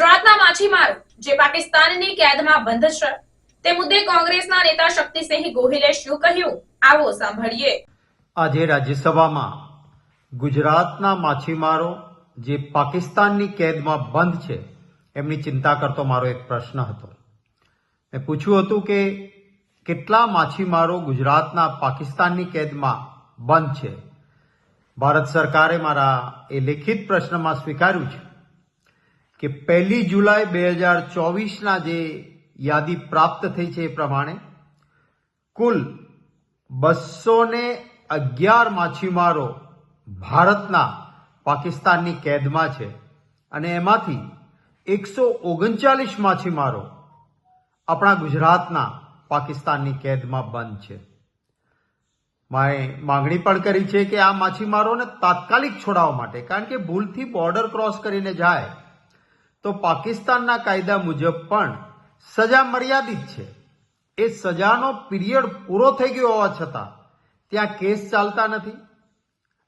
માછીમારો, જે પાકિસ્તાનની કેદમાં બંધ છે તે મુદ્દે કોંગ્રેસના નેતા શક્તિસિંહ ગોહિલે શું કહ્યું, આવો સાંભળીએ. આજે રાજ્યસભામાં ગુજરાતના માછીમારો, જે પાકિસ્તાનની કેદમાં બંધ છે, એમની ચિંતા કરતો મારો એક પ્રશ્ન હતો. મેં પૂછ્યું હતું કે કેટલા માછીમારો ગુજરાતના પાકિસ્તાનની કેદમાં બંધ છે? ભારત સરકારે મારા એ લેખિત પ્રશ્નમાં સ્વીકાર્યું છે. કે પહેલી જુલાઈ બે હજાર ચોવીસના જે યાદી પ્રાપ્ત થઈ છે એ પ્રમાણે કુલ બસો ને અગિયાર માછીમારો ભારતના પાકિસ્તાનની કેદમાં છે અને એમાંથી એકસો ઓગણચાલીસ માછીમારો આપણા ગુજરાતના પાકિસ્તાનની કેદમાં બંધ છે. માએ માંગણી પણ કરી છે કે આ માછીમારોને તાત્કાલિક છોડાવવા માટે, કારણ કે ભૂલથી બોર્ડર ક્રોસ કરીને જાય તો પાકિસ્તાનના કાયદા મુજબ પણ સજા મર્યાદિત છે. એ સજાનો પીરિયડ પૂરો થઈ ગયો હોવા છતાં ત્યાં કેસ ચાલતા નથી,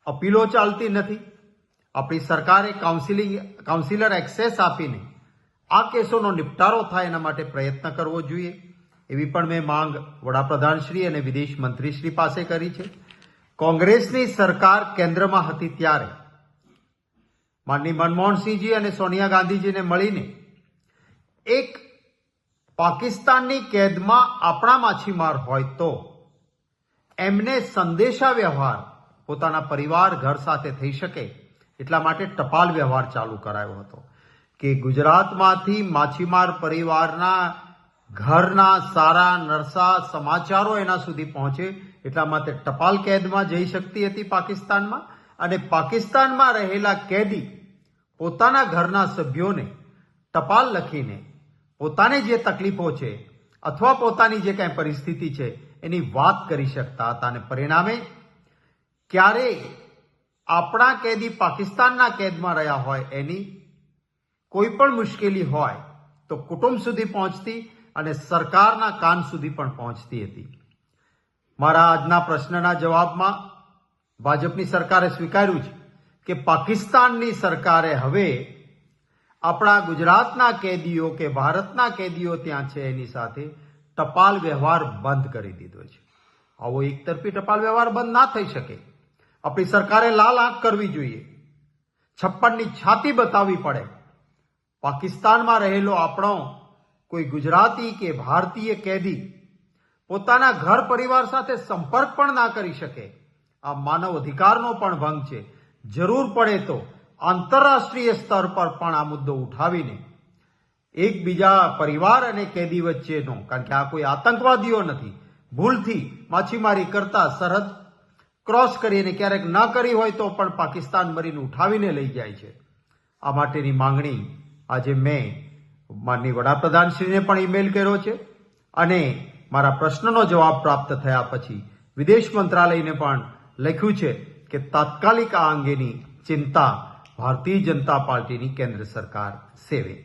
અપીલો ચાલતી નથી. આપણી સરકારે કાઉન્સિલિંગ, કાઉન્સિલર એક્સેસ આપીને આ કેસોનો નિપટારો થાય એના માટે પ્રયત્ન કરવો જોઈએ. એવી પણ મેં માંગ વડાપ્રધાનશ્રી અને વિદેશ મંત્રીશ્રી પાસે કરી છે. કોંગ્રેસની સરકાર કેન્દ્રમાં હતી ત્યારે માનની મનમોહનસિંહજી અને સોનિયા ગાંધીજીને મળીને એક પાકિસ્તાનની કેદમાં આપણા માછીમાર હોય તો એમને સંદેશા વ્યવહાર પોતાના પરિવાર, ઘર સાથે થઈ શકે એટલા માટે ટપાલ વ્યવહાર ચાલુ કરાયો હતો કે ગુજરાતમાંથી માછીમાર પરિવારના ઘરના સારા, નરસા સમાચારો એના સુધી પહોંચે એટલા માટે ટપાલ કેદમાં જઈ શકતી હતી પાકિસ્તાનમાં અને પાકિસ્તાનમાં રહેલા કેદી પોતાના ઘરના સભ્યોને ટપાલ લખીને પોતાને જે તકલીફો છે અથવા પોતાની જે કાંઈ પરિસ્થિતિ છે એની વાત કરી શકતા હતા. અને પરિણામે ક્યારેય આપણા કેદી પાકિસ્તાનના કેદમાં રહ્યા હોય એની કોઈ પણ મુશ્કેલી હોય તો કુટુંબ સુધી પહોંચતી અને સરકારના કાન સુધી પણ પહોંચતી હતી. મારા આજના પ્રશ્નના જવાબમાં ભાજપની સરકારે સ્વીકાર્યું છે. કે પાકિસ્તાનની સરકારે હવે આપણા ગુજરાતના કેદીઓ કે ભારતના કેદીઓ ત્યાં છે એની સાથે ટપાલ વ્યવહાર બંધ કરી દીધો છે. આવો એકતરફી ટપાલ વ્યવહાર બંધ ના થઈ શકે. આપણી સરકારે લાલ આંખ કરવી જોઈએ. છપ્પનની છાતી બતાવવી પડે. પાકિસ્તાનમાં રહેલો આપણો કોઈ ગુજરાતી કે ભારતીય કેદી પોતાના ઘર પરિવાર સાથે સંપર્ક પણ ના કરી શકે. આ માનવ અધિકારનો પણ ભંગ છે. જરૂર પડે તો આંતરરાષ્ટ્રીય સ્તર પર પણ આ મુદ્દો ઉઠાવીને એકબીજા પરિવાર અને કેદી વચ્ચેનો, કારણ કે આ કોઈ આતંકવાદીઓ નથી, ભૂલથી માછીમારી કરતા સરહદ ક્રોસ કરીને ક્યારેક ન કરી હોય તો પણ પાકિસ્તાન મરીને ઉઠાવીને લઈ જાય છે. આ માટેની માંગણી આજે મેં માનની વડાપ્રધાનશ્રીને પણ ઈમેલ કર્યો છે અને મારા પ્રશ્નનો જવાબ પ્રાપ્ત થયા પછી વિદેશ મંત્રાલયને પણ લખ્યું છે. કે તાત્કાલિક આ અંગેની ચિંતા ભારતીય જનતા પાર્ટીની કેન્દ્ર સરકાર સેવે.